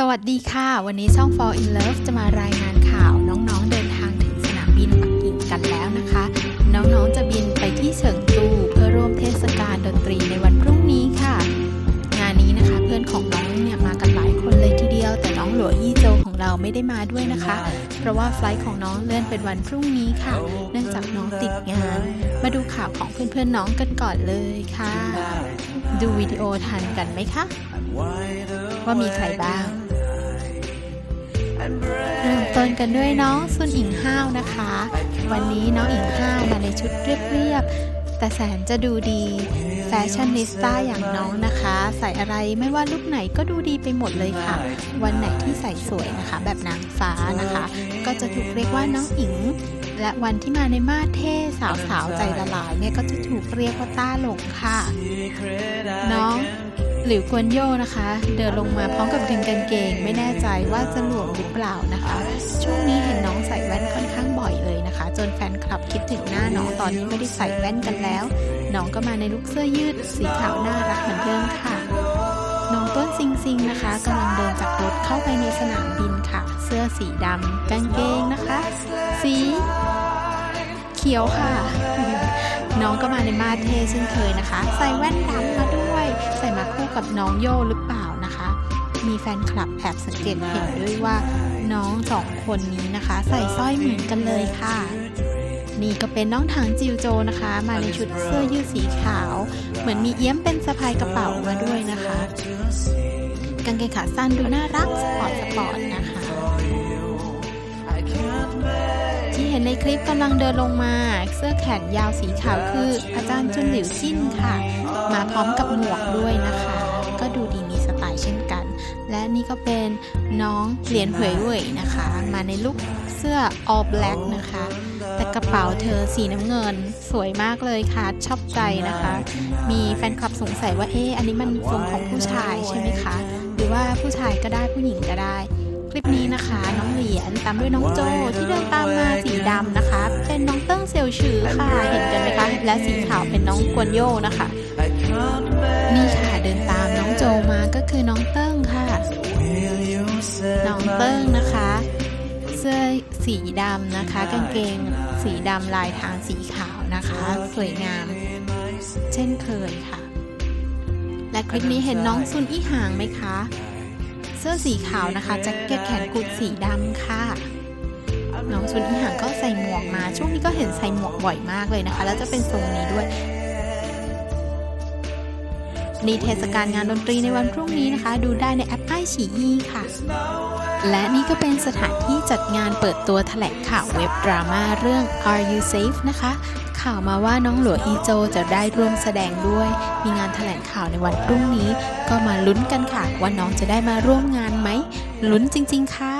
สวัสดีค่ะ วันนี้ช่อง Fall in Love จะมารายงานข่าวน้องๆเดินทางถึงสนามบินปักกิ่งกันแล้วนะคะ น้องๆจะบินไปที่เฉิงตูเพื่อร่วมเทศกาลดนตรีในวันพรุ่งนี้ค่ะ งานนี้นะคะเพื่อนของน้องเนี่ยมากันหลายคนเลยทีเดียว แต่น้องหลัวยี่โจของเราไม่ได้มาด้วยนะคะ เพราะว่าไฟล์ของน้องเลื่อนเป็นวันพรุ่งนี้ค่ะ เนื่องจากน้องติดงาน มาดูข่าวของเพื่อนๆน้องกันก่อนเลยค่ะ ดูวิดีโอทันกันไหมคะว่ามีใครบ้าง เริ่มต้นกันด้วยน้องซุนอิงห้าวนะคะ วันนี้น้องอิงห้าวมาในชุดเรียบๆแต่แสนจะดูดีแฟชั่นนิสต้าอย่างน้องนะคะ ใส่อะไรไม่ว่าลุกไหนก็ดูดีไปหมดเลยค่ะ วันไหนที่ใส่สวยนะคะ แบบนางฟ้านะคะ ก็จะถูกเรียกว่าน้องอิง และวันที่มาในมาเท่สาวๆใจละลายเนี่ยก็จะถูกเรียกว่าต้าหลงค่ะ น้องหลิวกวนโยนะคะ เดินลงมาพร้อมกับดึงกางเกง ไม่แน่ใจว่าจะหลวมหรือเปล่านะคะ ช่วงนี้เห็นน้องใส่แว่นค่อนข้างบ่อยเลยนะคะ จนแฟนคลับคิดถึงหน้าน้องตอนที่ไม่ได้ใส่แว่นกันแล้ว น้องก็มาในลุคเสื้อยืดสีขาวน่ารักเหมือนเดิมค่ะ น้องต้นซิงซิงนะคะกำลังเดินจากรถเข้าไปในสนามบินค่ะ เสื้อสีดำกางเกงนะคะ สี ขียวค่ะ น้องก็มาในมาเทเช่นเคยนะคะ ใส่แว่นดำมาด้วย ใส่มาคู่กับน้องโยหรือเปล่านะคะ มีแฟนคลับแอบสังเกตเห็นด้วยว่าน้องสองคนนี้นะคะ ใส่สร้อยเหมือนกันเลยค่ะ นี่ก็เป็นน้องถังจิวโจนะคะ มาในชุดเสื้อยืดสีขาว เหมือนมีเอี้ยมเป็นสะพายกระเป๋ามาด้วยนะคะกางเกงขาสั้นดูน่ารักสปอร์ตสปอร์ตนะคะ ที่เห็นในคลิปกำลังเดินลงมา เสื้อแขนยาวสีขาวคืออาจารย์จุนหลิวจิ้นค่ะ มาพร้อมกับหมวกด้วยนะคะ ก็ดูดีมีสไตล์เช่นกัน และนี่ก็เป็นน้องเหรียญหวยเหวยนะคะ มาในลุคเสื้อ all black นะคะ แต่กระเป๋าเธอสีน้ำเงิน สวยมากเลยค่ะ ชอบใจนะคะ มีแฟนคลับสงสัยว่าเอ๊ะอันนี้มันทรงของผู้ชายใช่ไหมคะ หรือว่าผู้ชายก็ได้ผู้หญิงก็ได้ ลิปนี้นะคะ น้องเหรียญตามด้วยน้องโจที่เดินตามมาสีดำนะคะ เป็นน้องเติ้งเซลชือค่ะเห็นกันไหมคะและสีขาวเป็นน้องกวนโยนะคะนี่ค่ะเดินตามน้องโจมาก็คือน้องเติ้งค่ะ น้องเติ้งนะคะเสื้อสีดำนะคะ กางเกงสีดำลายทางสีขาวนะคะ สวยงาม เช่นเคยค่ะ และคลิปนี้เห็นน้องซุนอี้ห่างไหมคะ เสื้อสีขาวนะคะ แจ็คเก็ตแขนกุดสีดำค่ะ น้องซุนอีห่างก็ใส่หมวกมา ช่วงนี้ก็เห็นใส่หมวกบ่อยมากเลยนะคะ แล้วจะเป็นทรงนี้ด้วยนี่เทศกาลงานดนตรีในวันพรุ่งนี้นะคะ ดูได้ในแอปไอฉีอีค่ะ และนี่ก็เป็นสถานที่จัดงานเปิดตัวแถลงข่าวเว็บดราม่าเรื่อง Are You Safe นะคะ ข่าวมาว่าน้องหลัวอีโจจะได้ร่วมแสดงด้วย มีงานแถลงข่าวในวันพรุ่งนี้ ก็มาลุ้นกันค่ะ ว่าน้องจะได้มาร่วมงานไหม ลุ้นจริง ๆ ค่ะ